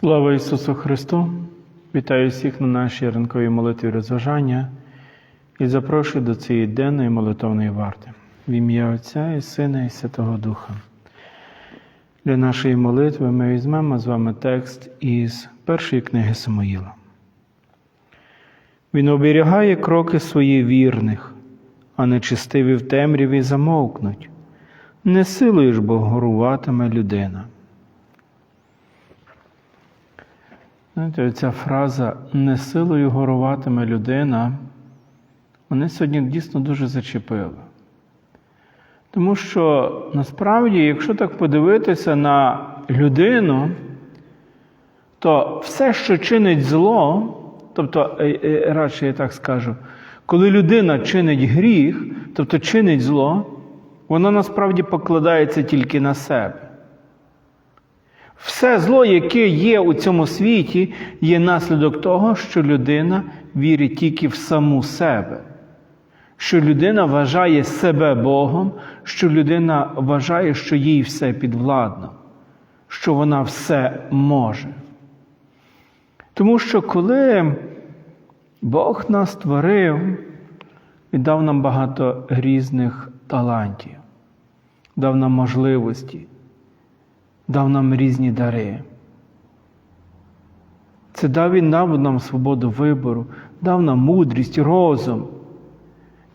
Слава Ісусу Христу! Вітаю всіх на нашій ранковій молитві розважання і запрошую до цієї денної молитовної варти в ім'я Отця і Сина і Святого Духа. Для нашої молитви ми візьмемо з вами текст із першої книги Самоїла. Він оберігає кроки свої вірних, а нечистиві в темряві замовкнуть. Не силою ж бо горуватиме людина. Знаєте, ця фраза не силою горуватиме людина, мене сьогодні дійсно дуже зачепила. Тому що насправді, якщо так подивитися на людину, то все, що чинить зло, тобто, е, е, радше я так скажу, коли людина чинить гріх, тобто чинить зло, вона насправді покладається тільки на себе. Все зло, яке є у цьому світі, є наслідок того, що людина вірить тільки в саму себе, що людина вважає себе Богом, що людина вважає, що їй все підвладно, що вона все може. Тому що коли Бог нас створив і дав нам багато різних талантів, дав нам можливості дав нам різні дари. Це дав Він дав нам свободу вибору, дав нам мудрість, розум.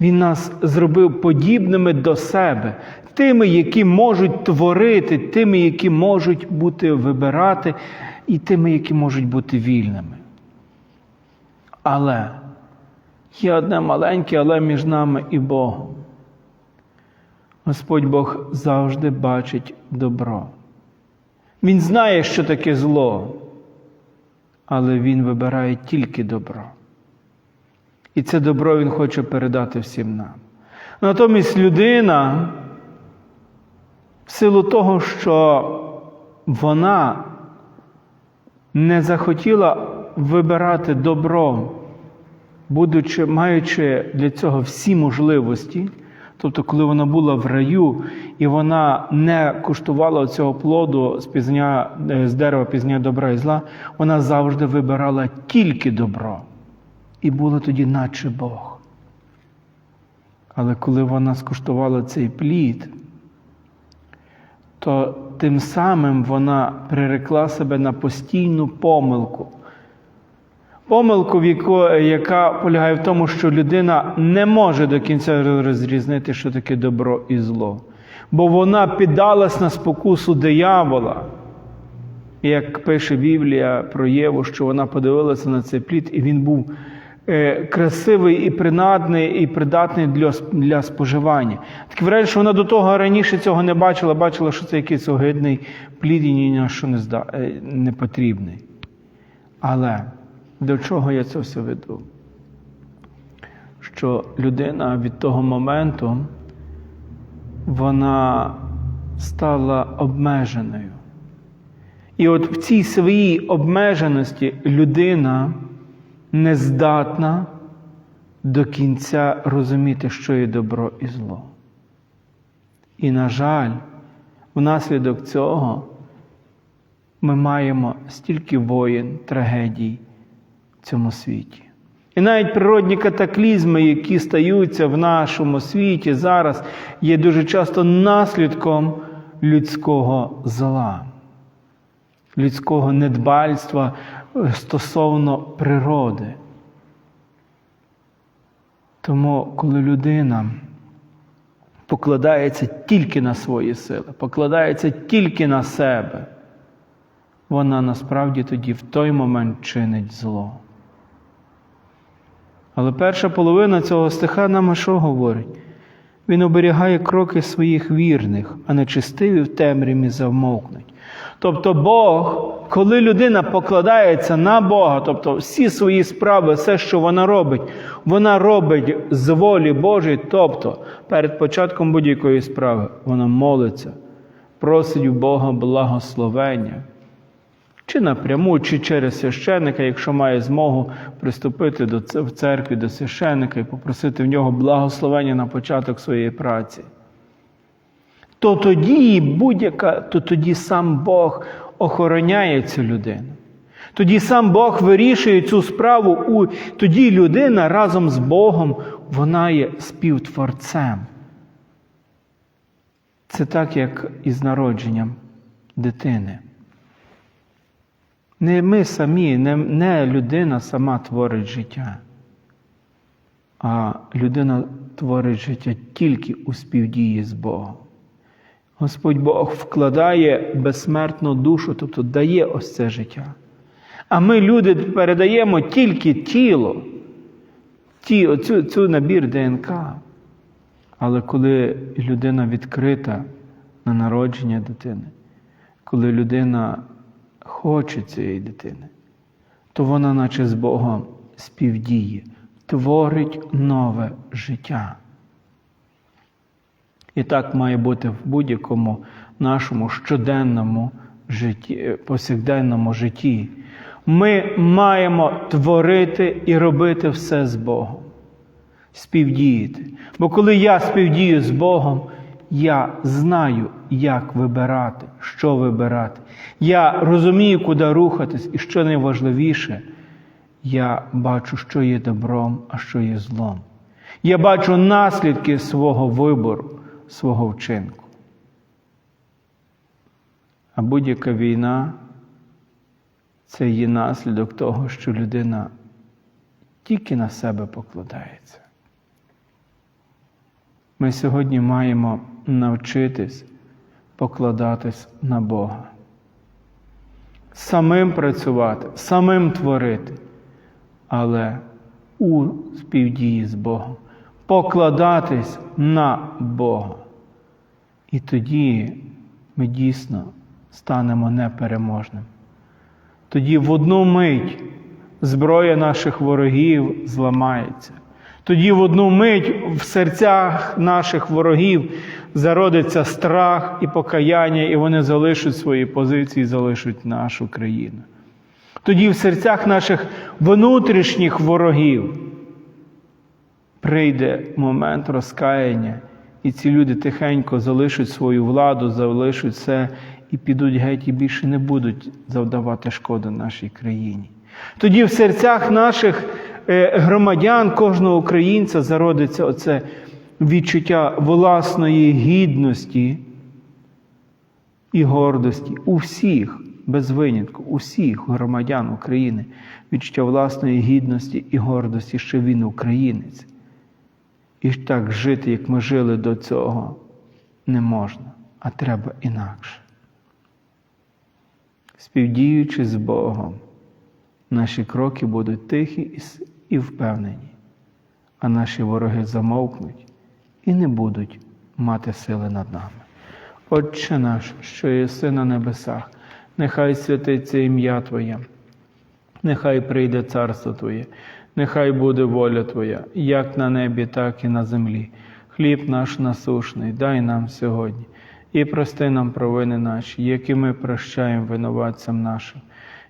Він нас зробив подібними до себе, тими, які можуть творити, тими, які можуть бути вибирати, і тими, які можуть бути вільними. Але є одне маленьке, але між нами і Богом. Господь Бог завжди бачить добро. Він знає, що таке зло, але Він вибирає тільки добро. І це добро Він хоче передати всім нам. Натомість людина, в силу того, що вона не захотіла вибирати добро, будучи, маючи для цього всі можливості, Тобто, коли вона була в раю і вона не куштувала цього плоду з пізня, з дерева пізня добра і зла, вона завжди вибирала тільки добро. І була тоді, наче Бог. Але коли вона скуштувала цей плід, то тим самим вона прирекла себе на постійну помилку. Помилку, яка полягає в тому, що людина не може до кінця розрізнити, що таке добро і зло. Бо вона піддалась на спокусу диявола. Як пише Біблія про Єву, що вона подивилася на цей плід, і він був е, красивий і принадний, і придатний для для споживання. Таке враження, що вона до того раніше цього не бачила, бачила, що це якийсь огидний плід і ні на що не, зда, е, не потрібний. Але до чого я це все веду? Що людина від того моменту вона стала обмеженою. І от в цій своїй обмеженості людина не здатна до кінця розуміти, що є добро і зло. І, на жаль, внаслідок цього ми маємо стільки воєн, трагедій цьому світі. І навіть природні катаклізми, які стаються в нашому світі зараз, є дуже часто наслідком людського зла, людського недбальства стосовно природи. Тому, коли людина покладається тільки на свої сили, покладається тільки на себе, вона насправді тоді в той момент чинить зло. Але перша половина цього стиха нам що говорить? Він оберігає кроки своїх вірних, а нечистиві в темряві завмовкнуть. Тобто Бог, коли людина покладається на Бога, тобто всі свої справи, все, що вона робить, вона робить з волі Божої, тобто перед початком будь-якої справи вона молиться, просить у Бога благословення. Чи напряму, чи через священника, якщо має змогу приступити до в церкві до священника і попросити в нього благословення на початок своєї праці, то тоді будь-яка, то тоді сам Бог охороняє цю людину. Тоді сам Бог вирішує цю справу, у... тоді людина разом з Богом вона є співтворцем. Це так, як із народженням дитини. Не ми самі, не, не людина сама творить життя, а людина творить життя тільки у співдії з Богом. Господь Бог вкладає безсмертну душу, тобто дає ось це життя. А ми, люди, передаємо тільки тіло, ті, оцю, цю набір ДНК. Але коли людина відкрита на народження дитини, коли людина хоче цієї дитини, то вона, наче з Богом, співдіє, творить нове життя. І так має бути в будь-якому нашому щоденному житті, повсякденному житті. Ми маємо творити і робити все з Богом, співдіяти. Бо коли я співдію з Богом, я знаю, як вибирати, що вибирати. Я розумію, куди рухатись, і що найважливіше, я бачу, що є добром, а що є злом. Я бачу наслідки свого вибору, свого вчинку. А будь-яка війна це є наслідок того, що людина тільки на себе покладається. Ми сьогодні маємо навчитись покладатись на Бога, самим працювати, самим творити, але у співдії з Богом, покладатись на Бога. І тоді ми дійсно станемо непереможним. Тоді в одну мить зброя наших ворогів зламається. Тоді в одну мить в серцях наших ворогів зародиться страх і покаяння, і вони залишать свої позиції, залишать нашу країну. Тоді в серцях наших внутрішніх ворогів прийде момент розкаяння, і ці люди тихенько залишать свою владу, залишать все і підуть геть і більше не будуть завдавати шкоди нашій країні. Тоді в серцях наших громадян, кожного українця зародиться оце відчуття власної гідності і гордості у всіх, без винятку, усіх громадян України, відчуття власної гідності і гордості, що він українець. І так жити, як ми жили до цього, не можна, а треба інакше. Співдіючи з Богом, наші кроки будуть тихі і впевнені, а наші вороги замовкнуть і не будуть мати сили над нами. Отче наш, що єси на небесах, нехай святиться ім'я Твоє, нехай прийде царство Твоє, нехай буде воля Твоя, як на небі, так і на землі. Хліб наш насушний, дай нам сьогодні, і прости нам провини наші, які ми прощаємо винуватцям нашим.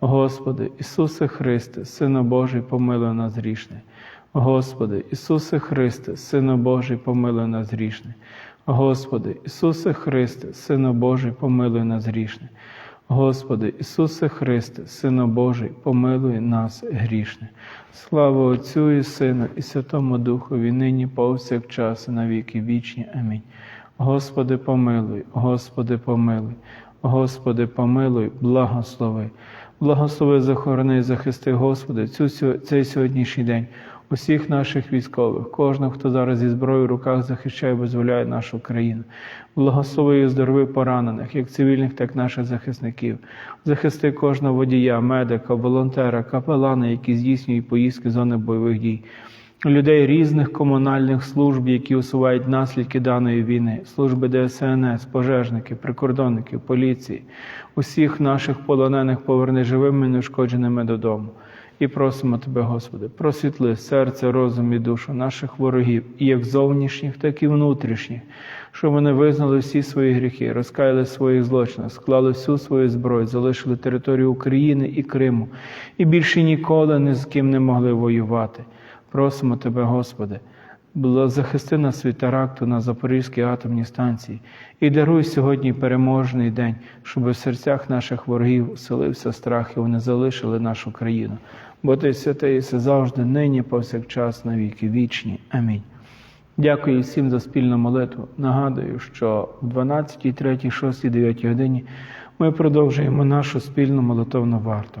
Господи, Ісусе Христе, Сину Божий, помилуй нас грішне. Господи, Ісусе Христе, Сину Божий, помилуй нас грішне. Господи, Ісусе Христе, Сину Божий, помилуй нас грішне. Господи, Ісусе Христе, Сину Божий, помилуй нас грішне. Слава Отцю і Сину, і Святому Духові, нині повсякчас, і на віки вічні. Амінь. Господи, помилуй, Господи, помилуй, Господи, помилуй, благослови. Благослови, захорони, захисти, Господи, цю, цей сьогоднішній день усіх наших військових, кожного, хто зараз зі зброєю в руках захищає, визволяє нашу країну. Благослови і оздорови поранених, як цивільних, так і наших захисників. Захисти кожного водія, медика, волонтера, капелана, які здійснюють поїздки зони бойових дій. Людей різних комунальних служб, які усувають наслідки даної війни, служби ДСНС, пожежників, прикордонників, поліції, усіх наших полонених поверни живими, неушкодженими додому. І просимо Тебе, Господи, просвітли серце, розум і душу наших ворогів, і як зовнішніх, так і внутрішніх, щоб вони визнали всі свої гріхи, розкаяли в своїх злочинах, склали всю свою зброю, залишили територію України і Криму, і більше ніколи ні з ким не могли воювати. Просимо Тебе, Господи, захисти нас від теракту на Запорізькій атомній станції і даруй сьогодні переможний день, щоб в серцях наших ворогів селився страх, і вони залишили нашу країну. Бо ти святий все завжди, нині, повсякчас, на віки вічні. Амінь. Дякую всім за спільну молитву. Нагадую, що в 12, 3, 6, 9 годині ми продовжуємо нашу спільну молитовну варту.